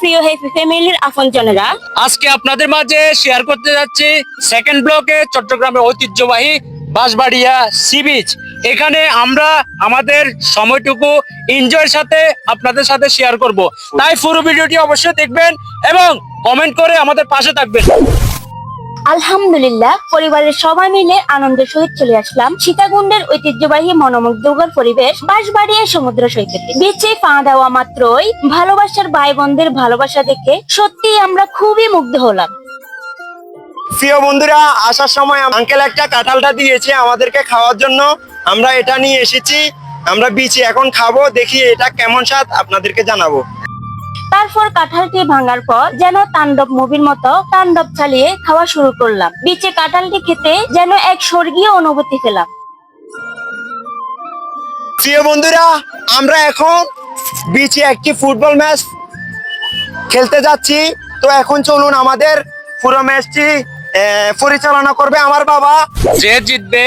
প্রিয় হেপি ফ্যামিলির আপনজনেরা। আজকে আপনাদের মাঝে শেয়ার করতে যাচ্ছি সেকেন্ড ব্লকে চট্টগ্রামের ঐতিহ্যবাহী বাঁশবাড়িয়া সি বিচ এখানে আমরা আমাদের সময়টুকু এনজয়ের সাথে আপনাদের সাথে শেয়ার করব। তাই পুরো ভিডিওটি অবশ্যই দেখবেন এবং কমেন্ট করে আমাদের পাশে থাকবেন। আলহামদুলিল্লাহ, পরিবারের সবাই মিলে আনন্দের সহিত চলে আসলাম সীতাকুণ্ডের ঐতিহ্যবাহী মনোমুগ্ধকর পরিবেশ বাঁশবাড়িয়া সমুদ্র সৈকতে। বিচে পা দেওয়া মাত্রই ভালোবাসার ভাই বোনদের ভালোবাসা দেখে সত্যি আমরা খুবই মুগ্ধ হলাম। প্রিয় বন্ধুরা, আসার সময় আঙ্কেল একটা কাঁঠালটা দিয়েছে আমাদেরকে খাওয়ার জন্য। আমরা এটা নিয়ে এসেছি, আমরা বিচে এখন খাব, দেখি এটা কেমন স্বাদ আপনাদেরকে জানাব। তারপর কাঁঠালটি ভাঙার পর যেন তাণ্ডব মুভির মতো তাণ্ডব চালিয়ে খাওয়া শুরু করলাম। বিচে কাঁঠালটি খেতে যেন এক স্বর্গীয় অনুভূতি পেলাম। প্রিয় বন্ধুরা আমরা এখন বিচে একটি ফুটবল ম্যাচ খেলতে যাচ্ছি। তো এখন চলুন আমাদের পুরো ম্যাচটি আহ, পরিচালনা করবে আমার বাবা। যে জিতবে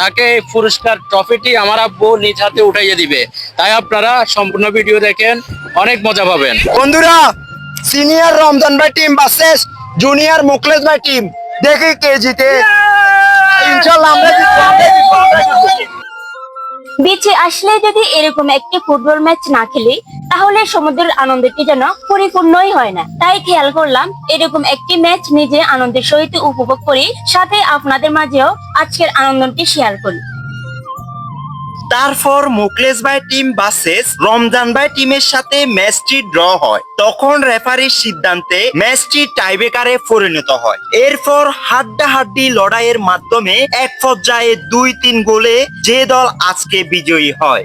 তাকে এই পুরস্কার ট্রফিটি আমার আব্বু নিজ হাতে উঠাইয়ে দিবে। তাই আপনারা সম্পূর্ণ ভিডিও দেখেন অনেক মজা পাবেন। বন্ধুরা সিনিয়র রমজান ভাই টিম ভার্সেস জুনিয়র মুকলেশ ভাই টিম দেখি কে জিতে। আমরা জিতবো। বিচে আসলে যদি এরকম একটি ফুটবল ম্যাচ না খেলি তাহলে সমুদ্রের আনন্দটি যেন পরিপূর্ণই হয় না। তাই খেয়াল করলাম, এরকম একটি ম্যাচ নিজে আনন্দের সহিত উপভোগ করি, সাথে আপনাদের মাঝেও আজকের আনন্দটি শেয়ার করি। তারপর মুকলেশ ভাই টিম বাসেস রমজান ভাই টিমের সাথে ম্যাচটি ড্র হয়। তখন রেফারির সিদ্ধান্তে ম্যাচটি টাইব্রেকারে পরিণত হয়। এরপর হাড্ডাহাড্ডি লড়াইয়ের মাধ্যমে এক পর্যায়ে দুই তিন গোলে যে দল আজকে বিজয়ী হয়।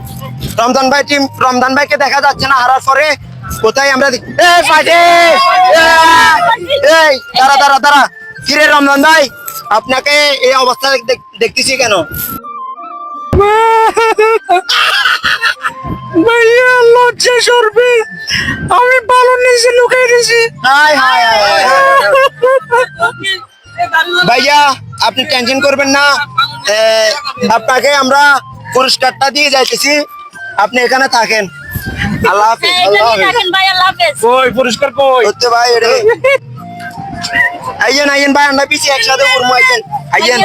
রমজান ভাই টিম রমজান ভাইকে দেখা যাচ্ছে না হারার পরে। কোথায় আমরা এই দাঁড়া দাঁড়া দাঁড়া। কিরে রমজান ভাই? আপনাকে এই অবস্থা দেখতেছি কেন? ভাইয়া লজ্জা সরবে। আমি ভালো নিচে লুকিয়ে গেছি। ভাইয়া আপনি টেনশন করবেন না। আপনাকে আমরা পুরস্কারটা দিয়ে যাইতেছি। আপনি এখানে থাকেন। আল্লাহ হাফেজ আল্লাহ হাফেজ। দেখেন ভাই আল্লাহ কই পুরস্কার কই? হচ্ছে ভাই রে আইয়েন আইয়েন ভাই আমরা পিছিয়ে একসাথে আইয়েন।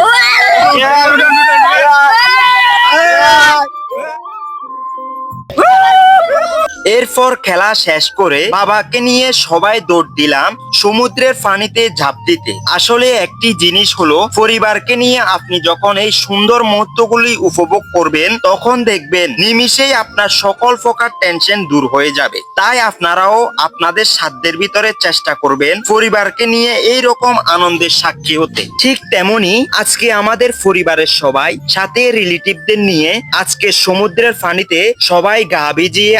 এরপর খেলা শেষ করে বাবাকে নিয়ে সবাই দৌড় দিলাম সমুদ্রের পানিতে ঝাঁপ দিতে। আসলে একটি জিনিস হলো, পরিবারকে নিয়ে আপনি যখন এই সুন্দর মুহূর্তগুলি উপভোগ করবেন, তখন দেখবেন নিমিষেই আপনার সকল প্রকার টেনশন দূর হয়ে যাবে। তাই আপনারাও আপনাদের সাধ্যের ভিতরে চেষ্টা করবেন পরিবারকে নিয়ে এই রকম আনন্দের সাক্ষী হতে। ঠিক তেমনি আজকে আমাদের পরিবারের সবাই, সাথে রিলেটিভদের নিয়ে আজকে সমুদ্রের পানিতে সবাই গা ভিজিয়ে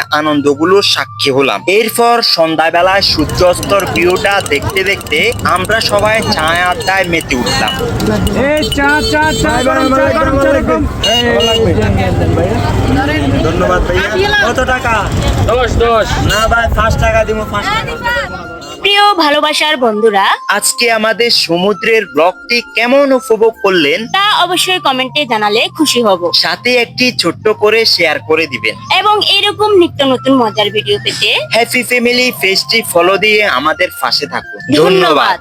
আনন্দগুলোর সাক্ষী হলাম। এরপর সন্ধ্যাবেলায় সূর্যাস্তর ভিউটা দেখতে দেখতে আমরা সবাই ছায়া আড্ডায় মেতে উঠলাম। ধন্যবাদ ভাইয়া। কত টাকা? দশ দশ। না ভাই পাঁচ টাকা দিব পাঁচ টাকা। প্রিয় ভালোবাসার বন্ধুরা আজকে আমাদের সমুদ্রের ব্লগটি কেমন উপভোগ করলেন? তা অবশ্যই কমেন্টে জানালে খুশি হব। সাথে একটি ছোট্ট করে শেয়ার করে দিবেন। এবং এরকম নিত্য নতুন মজার ভিডিও পেতে হ্যাপি ফ্যামিলি পেজটি ফলো দিয়ে আমাদের পাশে থাকুন। ধন্যবাদ।